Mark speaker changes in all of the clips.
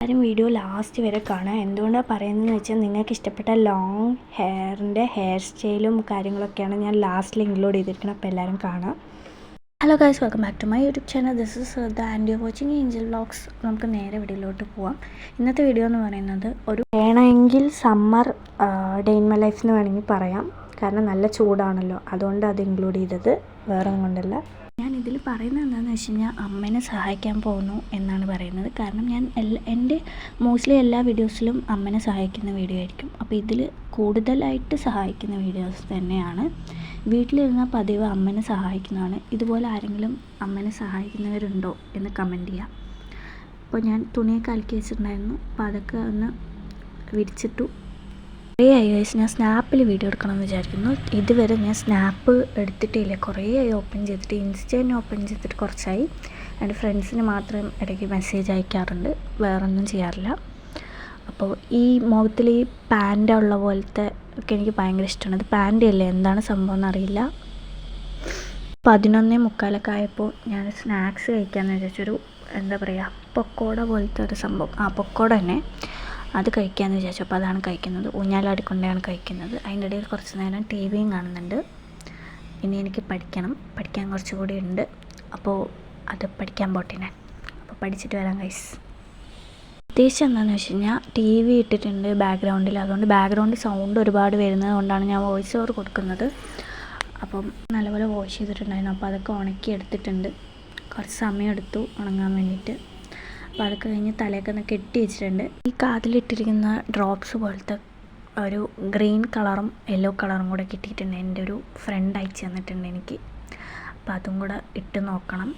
Speaker 1: എല്ലാവരും video last വരെ കാണുക. എന്തുകൊണ്ടാണ് പറയുന്നതെന്ന് വെച്ചാൽ നിങ്ങൾക്ക് ഇഷ്ടപ്പെട്ട ലോങ് ഹെയറിന്റെ ഹെയർ സ്റ്റൈലും കാര്യങ്ങളൊക്കെയാണ് ഞാൻ ലാസ്റ്റിൽ ഇൻക്ലൂഡ് ചെയ്തിരിക്കുന്നത്. അപ്പോൾ എല്ലാവരും കാണാം. Hello guys welcome back to my YouTube channel this is the and you watching angel vlogs നമുക്ക് നേരെ വീഡിയോയിലോട്ട് പോവാം. ഇന്നത്തെ വീഡിയോ എന്ന് പറയുന്നത് ഒരു വേണമെങ്കിൽ summer day in my life എന്ന് വേണമെങ്കിൽ പറയാം. കാരണം നല്ല ചൂടാണല്ലോ. അതുകൊണ്ട് അത് ഇൻക്ലൂഡ് ചെയ്തത്. വേറെ കൊണ്ടല്ല. ഇതിൽ പറയുന്നത് എന്താണെന്ന് വെച്ച് കഴിഞ്ഞാൽ അമ്മേനെ സഹായിക്കാൻ പോകുന്നു എന്നാണ് പറയുന്നത്. കാരണം ഞാൻ എല്ലാ എന്റെ മോസ്റ്റ്ലി എല്ലാ വീഡിയോസിലും അമ്മേനെ സഹായിക്കുന്ന വീഡിയോ ആയിരിക്കും. അപ്പോൾ ഇതിൽ കൂടുതലായിട്ട് സഹായിക്കുന്ന വീഡിയോസ് തന്നെയാണ്. വീട്ടിലിരുന്ന പതിവ് അമ്മേനെ സഹായിക്കുന്നതാണ്. ഇതുപോലെ ആരെങ്കിലും അമ്മേനെ സഹായിക്കുന്നവരുണ്ടോ എന്ന് കമന്റ് ചെയ്യാം. അപ്പോൾ ഞാൻ തുണിയൊക്കെ അലക്കി വെച്ചിട്ടുണ്ടായിരുന്നു. അപ്പോൾ അതൊക്കെ ഒന്ന് വിരിച്ചിട്ടു. കുറേ ആയി ഗൈസ് ഞാൻ സ്നാപ്പിൽ വീഡിയോ എടുക്കണമെന്ന് വിചാരിക്കുന്നു. ഇതുവരെ ഞാൻ സ്നാപ്പ് എടുത്തിട്ടില്ല. കുറേ ആയി ഓപ്പൺ ചെയ്തിട്ട് ഇൻസ്റ്റ ഓപ്പൺ ചെയ്തിട്ട് കുറച്ചായി. എന്റെ ഫ്രണ്ട്സിന് മാത്രം ഇടയ്ക്ക് മെസ്സേജ് അയക്കാറുണ്ട്. വേറൊന്നും ചെയ്യാറില്ല. അപ്പോൾ ഈ മുഖത്തിൽ ഈ പാന്റ് ഉള്ള പോലത്തെ ഒക്കെ എനിക്ക് ഭയങ്കര ഇഷ്ടമാണ്. അത് അല്ലേ? എന്താണ് സംഭവം എന്നറിയില്ല. പതിനൊന്നേ മുക്കാലൊക്കെ ആയപ്പോൾ ഞാൻ സ്നാക്സ് കഴിക്കാമെന്ന് വിചാരിച്ചൊരു എന്താ പറയുക പൊക്കോട പോലത്തെ ഒരു സംഭവം. ആ പൊക്കോട തന്നെ. അത് കഴിക്കാമെന്ന് വിചാരിച്ചു. അപ്പോൾ അതാണ് കഴിക്കുന്നത്. ഊഞ്ഞാലാടിക്കൊണ്ടാണ് കഴിക്കുന്നത്. അതിന്റെ ഇടയിൽ കുറച്ച് നേരം ടി വിയും കാണുന്നുണ്ട്. ഇനി എനിക്ക് പഠിക്കണം. പഠിക്കാൻ കുറച്ചുകൂടി ഉണ്ട്. അപ്പോൾ അത് പഠിക്കാൻ പോട്ടെ ഞാൻ. അപ്പോൾ പഠിച്ചിട്ട് വരാം ഗൈസ് ഉദ്ദേശം എന്താണെന്ന് വെച്ച് കഴിഞ്ഞാൽ ടി വി ഇട്ടിട്ടുണ്ട് ബാക്ക്ഗ്രൗണ്ടിൽ. അതുകൊണ്ട് ബാക്ക്ഗ്രൗണ്ട് സൗണ്ട് ഒരുപാട് വരുന്നത് കൊണ്ടാണ് ഞാൻ വോയിസ് ഓവർ കൊടുക്കുന്നത്. അപ്പം നല്ലപോലെ വാഷ് ചെയ്തിട്ടുണ്ടായിരുന്നു. അപ്പോൾ അതൊക്കെ ഉണക്കി എടുത്തിട്ടുണ്ട്. കുറച്ച് സമയം എടുത്തു ഉണങ്ങാൻ വേണ്ടിയിട്ട്. അപ്പോൾ അതൊക്കെ കഴിഞ്ഞ് തലയൊക്കെ ഒന്ന് കെട്ടി വെച്ചിട്ടുണ്ട്. ഈ കാതിലിട്ടിരിക്കുന്ന ഡ്രോപ്സ് പോലത്തെ ഒരു ഗ്രീൻ കളറും യെല്ലോ കളറും കൂടെ കിട്ടിയിട്ടുണ്ട്. എന്റെ ഒരു ഫ്രണ്ട് അയച്ചു തന്നിട്ടുണ്ട് എനിക്ക്. അപ്പോൾ അതും കൂടെ ഇട്ട് നോക്കണം.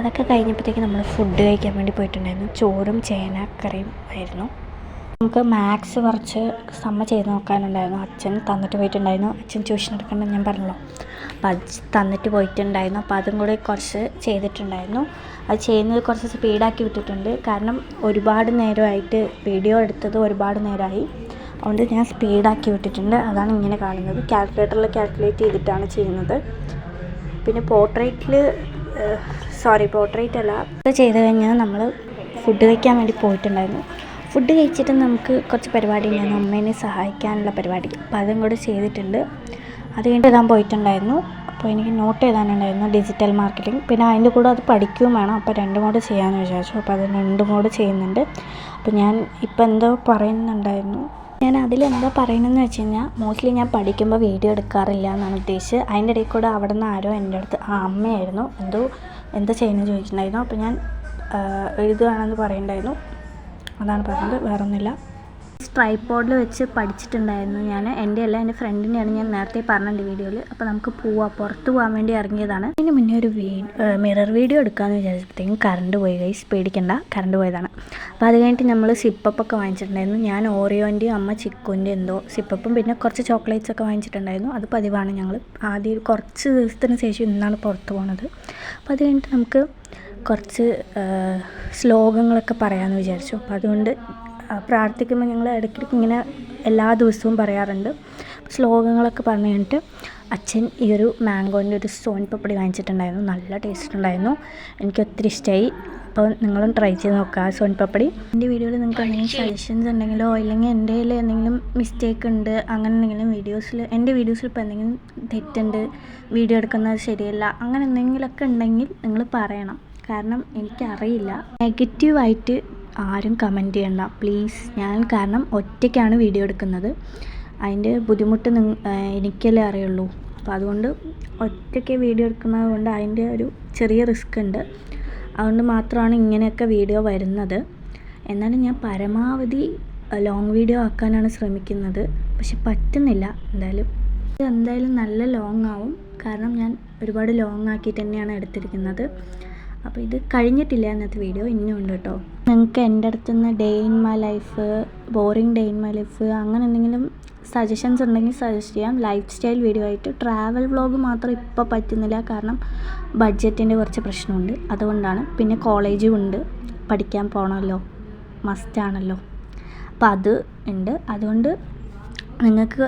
Speaker 1: അതൊക്കെ കഴിഞ്ഞപ്പോഴത്തേക്ക് നമ്മൾ ഫുഡ് കഴിക്കാൻ വേണ്ടി പോയിട്ടുണ്ടായിരുന്നു. ചോറും ചേനക്കറിയും ആയിരുന്നു. നമുക്ക് മാത്സ് കുറച്ച് സമ്മ ചെയ്ത് നോക്കാനുണ്ടായിരുന്നു. അച്ഛൻ തന്നിട്ട് പോയിട്ടുണ്ടായിരുന്നു. അച്ഛൻ ട്യൂഷൻ എടുക്കണം ഞാൻ പറഞ്ഞല്ലോ. അപ്പോൾ അത് തന്നിട്ട് പോയിട്ടുണ്ടായിരുന്നു. അപ്പോൾ അതും കൂടി കുറച്ച് ചെയ്തിട്ടുണ്ടായിരുന്നു. അത് ചെയ്യുന്നത് കുറച്ച് സ്പീഡാക്കി വിട്ടിട്ടുണ്ട്. കാരണം ഒരുപാട് നേരമായിട്ട് വീഡിയോ എടുത്തത് ഒരുപാട് നേരമായി. അതുകൊണ്ട് ഞാൻ സ്പീഡാക്കി വിട്ടിട്ടുണ്ട്. അതാണ് ഇങ്ങനെ കാണുന്നത്. കാൽക്കുലേറ്ററിൽ കാൽക്കുലേറ്റ് ചെയ്തിട്ടാണ് ചെയ്യുന്നത്. പിന്നെ പോർട്രേറ്റിൽ സോറി പോർട്രേറ്റ് അല്ല. ഇത് ചെയ്ത് കഴിഞ്ഞാൽ നമ്മൾ ഫുഡ് കഴിക്കാൻ വേണ്ടി പോയിട്ടുണ്ടായിരുന്നു. ഫുഡ് കഴിച്ചിട്ട് നമുക്ക് കുറച്ച് പരിപാടി ഉണ്ടായിരുന്നു അമ്മേനെ സഹായിക്കാനുള്ള പരിപാടി. അപ്പോൾ അതും കൂടെ ചെയ്തിട്ടുണ്ട്. അത് കഴിഞ്ഞ് എഴുതാൻ പോയിട്ടുണ്ടായിരുന്നു. അപ്പോൾ എനിക്ക് നോട്ട് എഴുതാനുണ്ടായിരുന്നു. ഡിജിറ്റൽ മാർക്കറ്റിംഗ് പിന്നെ അതിന്റെ കൂടെ അത് പഠിക്കുകയും വേണം. അപ്പോൾ രണ്ടും കൂടെ ചെയ്യാമെന്ന് വിചാരിച്ചു. അപ്പോൾ അത് രണ്ടും കൂടെ ചെയ്യുന്നുണ്ട്. അപ്പോൾ ഞാൻ ഇപ്പോൾ എന്തോ പറയുന്നുണ്ടായിരുന്നു. ഞാൻ അതിലെന്താ പറയണമെന്ന് വെച്ച് കഴിഞ്ഞാൽ മോസ്റ്റ്ലി ഞാൻ പഠിക്കുമ്പോൾ വീഡിയോ എടുക്കാറില്ല എന്നാണ് ഉദ്ദേശിച്ചത്. അതിന്റെ ഇടയിൽ കൂടെ അവിടെ നിന്ന് ആരോ എന്റെ അടുത്ത് ആ അമ്മയായിരുന്നു. എന്തോ എന്താ ചെയ്യുന്നത് ചോദിച്ചിട്ടുണ്ടായിരുന്നു. അപ്പോൾ ഞാൻ എഴുതുകയാണെന്ന് പറയുന്നുണ്ടായിരുന്നു. അതാണ് പറഞ്ഞത്. വേറെ ഒന്നുമില്ല ട്രൈപ്പോഡിൽ വെച്ച് പഠിച്ചിട്ടുണ്ടായിരുന്നു ഞാൻ. എന്റെ അല്ല എന്റെ ഫ്രണ്ടിനെയാണ് ഞാൻ നേരത്തെ പറഞ്ഞിട്ടുണ്ട് വീഡിയോയിൽ. അപ്പോൾ നമുക്ക് പോവാം. പുറത്ത് പോകാൻ വേണ്ടി ഇറങ്ങിയതാണ്. അതിന് മുന്നേ ഒരു മിറർ വീഡിയോ എടുക്കാമെന്ന് വിചാരിച്ചപ്പോഴത്തേക്കും കറണ്ട് പോയി. ഗൈസ് പേടിക്കണ്ട. കറണ്ട് പോയതാണ്. അപ്പോൾ അത് കഴിഞ്ഞിട്ട് നമ്മൾ സിപ്പപ്പൊക്കെ വാങ്ങിച്ചിട്ടുണ്ടായിരുന്നു. ഞാൻ ഓറിയോന്റെയും അമ്മ ചിക്കുന്റെ എന്തോ സിപ്പപ്പും പിന്നെ കുറച്ച് ചോക്ലേറ്റ്സ് ഒക്കെ വാങ്ങിച്ചിട്ടുണ്ടായിരുന്നു. അത് പതിവാണ് ഞങ്ങൾ ആദ്യം കുറച്ച് ദിവസത്തിന് ശേഷം ഇന്നാണ് പുറത്ത് പോകുന്നത് അപ്പോൾ അത് കഴിഞ്ഞിട്ട് നമുക്ക് കുറച്ച് ശ്ലോകങ്ങളൊക്കെ പറയാമെന്ന് വിചാരിച്ചു. അപ്പോൾ അതുകൊണ്ട് പ്രാർത്ഥിക്കുമ്പോൾ ഞങ്ങൾ ഇടയ്ക്കിടയ്ക്ക് ഇങ്ങനെ എല്ലാ ദിവസവും പറയാറുണ്ട്. ശ്ലോകങ്ങളൊക്കെ പറഞ്ഞു കഴിഞ്ഞിട്ട് അച്ഛൻ ഈ ഒരു മാംഗോന്റെ ഒരു സോൻ പപ്പടി വാങ്ങിച്ചിട്ടുണ്ടായിരുന്നു. നല്ല ടേസ്റ്റ് ഉണ്ടായിരുന്നു. എനിക്ക് ഒത്തിരി ഇഷ്ടമായി അപ്പോൾ നിങ്ങളും ട്രൈ ചെയ്ത് നോക്കുക സോൺ പപ്പടി. എന്റെ വീഡിയോയിൽ നിങ്ങൾക്ക് എന്തെങ്കിലും സജഷൻസ് ഉണ്ടെങ്കിലോ ഇല്ലെങ്കിൽ എന്റെ എന്തെങ്കിലും മിസ്റ്റേക്ക് ഉണ്ട് അങ്ങനെ എന്തെങ്കിലും വീഡിയോസിൽ എന്റെ വീഡിയോസിൽ ഇപ്പോൾ എന്തെങ്കിലും തെറ്റുണ്ട് വീഡിയോ എടുക്കുന്നത് ശരിയല്ല അങ്ങനെ എന്തെങ്കിലുമൊക്കെ ഉണ്ടെങ്കിൽ നിങ്ങൾ പറയണം. കാരണം എനിക്കറിയില്ല. നെഗറ്റീവായിട്ട് ആരും കമന്റ് ചെയ്യണ്ട. പ്ലീസ്. ഞാൻ കാരണം ഒറ്റയ്ക്കാണ് വീഡിയോ എടുക്കുന്നത്. അതിന്റെ ബുദ്ധിമുട്ട് എനിക്കല്ലേ അറിയുള്ളൂ. അപ്പോൾ അതുകൊണ്ട് ഒറ്റയ്ക്ക് വീഡിയോ എടുക്കുന്നത് കൊണ്ട് അതിന്റെ ഒരു ചെറിയ റിസ്ക് ഉണ്ട്. അതുകൊണ്ട് മാത്രമാണ് ഇങ്ങനെയൊക്കെ വീഡിയോ വരുന്നത്. എന്നാലും ഞാൻ പരമാവധി ലോങ് വീഡിയോ ആക്കാനാണ് ശ്രമിക്കുന്നത്. പക്ഷെ പറ്റുന്നില്ല. എന്തായാലും ഇത് എന്തായാലും നല്ല ലോങ് ആവും. കാരണം ഞാൻ ഒരുപാട് ലോങ് ആക്കിയിട്ട് തന്നെയാണ് എടുത്തിരിക്കുന്നത്. അപ്പോൾ ഇത് കഴിഞ്ഞിട്ടില്ല ഇന്നത്തെ വീഡിയോ. ഇനിയും കേട്ടോ. നിങ്ങൾക്ക് എന്റെ അടുത്തുനിന്ന് day in my life boring day in my life അങ്ങനെ എന്തെങ്കിലും സജഷൻസ് ഉണ്ടെങ്കിൽ സജസ്റ്റ് ചെയ്യാം. ലൈഫ് സ്റ്റൈൽ വീഡിയോ ആയിട്ട് ട്രാവൽ വ്ളോഗ് മാത്രം ഇപ്പോൾ പറ്റുന്നില്ല. കാരണം ബഡ്ജറ്റിന്റെ കുറച്ച് പ്രശ്നമുണ്ട്. അതുകൊണ്ടാണ്. പിന്നെ കോളേജും ഉണ്ട്. പഠിക്കാൻ പോകണമല്ലോ മസ്റ്റാണല്ലോ അപ്പം അത് ഉണ്ട്. അതുകൊണ്ട് നിങ്ങൾക്ക്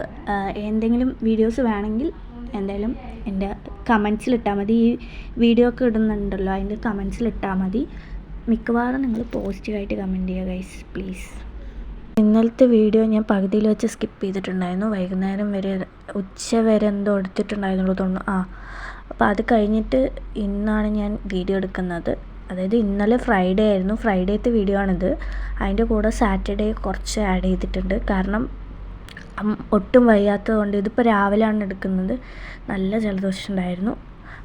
Speaker 1: എന്തെങ്കിലും വീഡിയോസ് വേണമെങ്കിൽ എന്തായാലും എന്റെ കമൻസിൽ ഇട്ടാൽ മതി. ഈ വീഡിയോ ഒക്കെ ഇടുന്നുണ്ടല്ലോ. അതിന്റെ കമൻസിൽ ഇട്ടാൽ മതി. മിക്കവാറും നിങ്ങൾ പോസിറ്റീവായിട്ട് കമന്റ് ചെയ്യുക ഗൈസ് പ്ലീസ് ഇന്നലത്തെ വീഡിയോ ഞാൻ പകുതിയിൽ വെച്ച് സ്കിപ്പ് ചെയ്തിട്ടുണ്ടായിരുന്നു. വൈകുന്നേരം വരെ ഉച്ച വരെ എന്തോ എടുത്തിട്ടുണ്ടായിരുന്നുള്ളൂ തോന്നുന്നു. ആ അപ്പോൾ അത് കഴിഞ്ഞിട്ട് ഇന്നാണ് ഞാൻ വീഡിയോ എടുക്കുന്നത്. അതായത് ഇന്നലെ ഫ്രൈഡേ ആയിരുന്നു. ഫ്രൈഡേത്തെ വീഡിയോ ആണിത്. അതിന്റെ കൂടെ സാറ്റർഡേ കുറച്ച് ആഡ് ചെയ്തിട്ടുണ്ട്. കാരണം ഒട്ടും വയ്യാത്തത് കൊണ്ട് ഇതിപ്പോൾ രാവിലെയാണ് എടുക്കുന്നത്. നല്ല ജലദോഷം ഉണ്ടായിരുന്നു.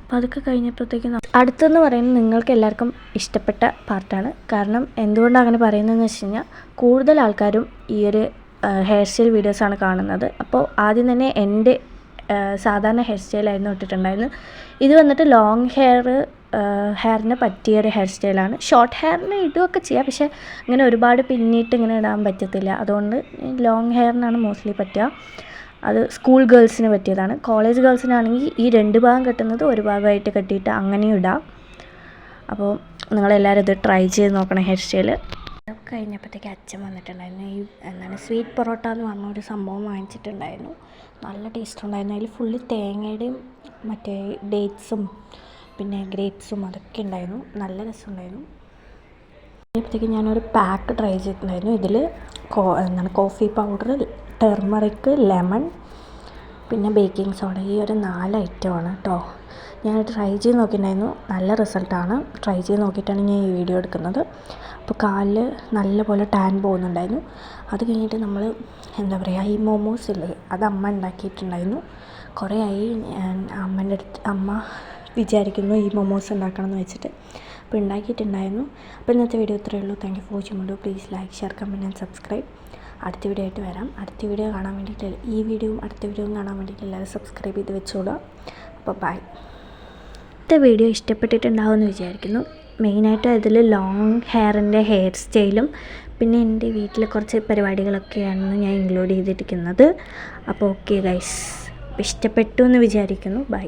Speaker 1: അപ്പോൾ അതൊക്കെ കഴിഞ്ഞപ്പോഴത്തേക്കും അടുത്തെന്ന് പറയുന്നത് നിങ്ങൾക്ക് എല്ലാവർക്കും ഇഷ്ടപ്പെട്ട പാർട്ടാണ് കാരണം എന്തുകൊണ്ടാണ് അങ്ങനെ പറയുന്നതെന്ന് വെച്ച് കഴിഞ്ഞാൽ കൂടുതൽ ആൾക്കാരും ഈ ഒരു ഹെയർ സ്റ്റൈൽ വീഡിയോസാണ് കാണുന്നത്. അപ്പോൾ ആദ്യം തന്നെ എന്റെ സാധാരണ ഹെയർ സ്റ്റൈലായിരുന്നു ഇട്ടിട്ടുണ്ടായിരുന്നത്. ഇത് വന്നിട്ട് ലോങ് ഹെയർ ഹെയറിന് പറ്റിയ ഒരു ഹെയർ സ്റ്റൈലാണ് ഷോർട്ട് ഹെയറിന് ഇടുകയൊക്കെ ചെയ്യാം പക്ഷേ അങ്ങനെ ഒരുപാട് പിന്നിട്ട് ഇങ്ങനെ ഇടാൻ പറ്റത്തില്ല. അതുകൊണ്ട് ലോങ് ഹെയറിനാണ് മോസ്റ്റ്ലി പറ്റുക. അത് സ്കൂൾ ഗേൾസിന് പറ്റിയതാണ്. കോളേജ് ഗേൾസിനാണെങ്കിൽ ഈ രണ്ട് ഭാഗം കെട്ടുന്നത് ഒരു ഭാഗമായിട്ട് കെട്ടിയിട്ട് അങ്ങനെയും ഇടാം. അപ്പോൾ നിങ്ങളെല്ലാവരും ഇത് ട്രൈ ചെയ്ത് നോക്കണം ഹെയർ സ്റ്റൈൽ കഴിഞ്ഞപ്പോഴത്തേക്ക് അച്ഛൻ വന്നിട്ടുണ്ടായിരുന്നു. ഈ എന്താണ് സ്വീറ്റ് പൊറോട്ട എന്ന് പറഞ്ഞ ഒരു സംഭവം വാങ്ങിച്ചിട്ടുണ്ടായിരുന്നു. നല്ല ടേസ്റ്റ് ഉണ്ടായിരുന്നു. അതിൽ ഫുള്ള് തേങ്ങയുടെയും മറ്റേ ഡേറ്റ്സും പിന്നെ ഗ്രേപ്സും അതൊക്കെ ഉണ്ടായിരുന്നു. നല്ല രസമുണ്ടായിരുന്നു. കഴിഞ്ഞപ്പോഴത്തേക്ക് ഞാനൊരു പാക്ക് ട്രൈ ചെയ്തിട്ടുണ്ടായിരുന്നു. ഇതിൽ കോ എന്താണ് കോഫി പൗഡർ ടെർമറിക് ലെമൺ പിന്നെ ബേക്കിംഗ് സോഡ. ഈ ഒരു നാല് ഐറ്റമാണ് കേട്ടോ ഞാൻ ട്രൈ ചെയ്ത് നോക്കിയിട്ടുണ്ടായിരുന്നു. നല്ല റിസൾട്ടാണ്. ട്രൈ ചെയ്ത് നോക്കിയിട്ടാണ് ഞാൻ ഈ വീഡിയോ എടുക്കുന്നത്. അപ്പോൾ കാലിൽ നല്ലപോലെ ടാൻ പോകുന്നുണ്ടായിരുന്നു. അത് കഴിഞ്ഞിട്ട് നമ്മൾ എന്താ പറയുക ഈ മോമോസ് ഇല്ലേ അത് അമ്മ ഉണ്ടാക്കിയിട്ടുണ്ടായിരുന്നു. കുറേ ആയി അമ്മേന്റെ അടുത്ത് അമ്മ വിചാരിക്കുന്നു ഈ മോമോസ് ഉണ്ടാക്കണം എന്ന് വെച്ചിട്ട്. അപ്പോൾ ഉണ്ടാക്കിയിട്ടുണ്ടായിരുന്നു. അപ്പോൾ ഇന്നത്തെ വീഡിയോ ഇത്രയേ ഉള്ളൂ. താങ്ക് യു ഫോർ വാച്ചിങ് ഉള്ളൂ please like share comment and subscribe അടുത്ത വീഡിയോ ആയിട്ട് വരാം. അടുത്ത വീഡിയോ കാണാൻ വേണ്ടിയിട്ട് ഈ വീഡിയോയും അടുത്ത വീഡിയോയും കാണാൻ വേണ്ടിയിട്ട് എല്ലാവരും സബ്സ്ക്രൈബ് ചെയ്ത് വെച്ചോളാം അപ്പോൾ ബൈ അടുത്ത വീഡിയോ ഇഷ്ടപ്പെട്ടിട്ടുണ്ടാവുമെന്ന് വിചാരിക്കുന്നു. മെയിനായിട്ട് അതിൽ ലോങ് ഹെയറിന്റെ ഹെയർ സ്റ്റൈലും പിന്നെ എന്റെ വീട്ടിൽ കുറച്ച് പരിപാടികളൊക്കെയാണ് ഞാൻ ഇൻക്ലൂഡ് ചെയ്തിരിക്കുന്നത്. അപ്പോൾ ഓക്കെ ഗൈസ് ഇഷ്ടപ്പെട്ടു എന്ന് വിചാരിക്കുന്നു. ബൈ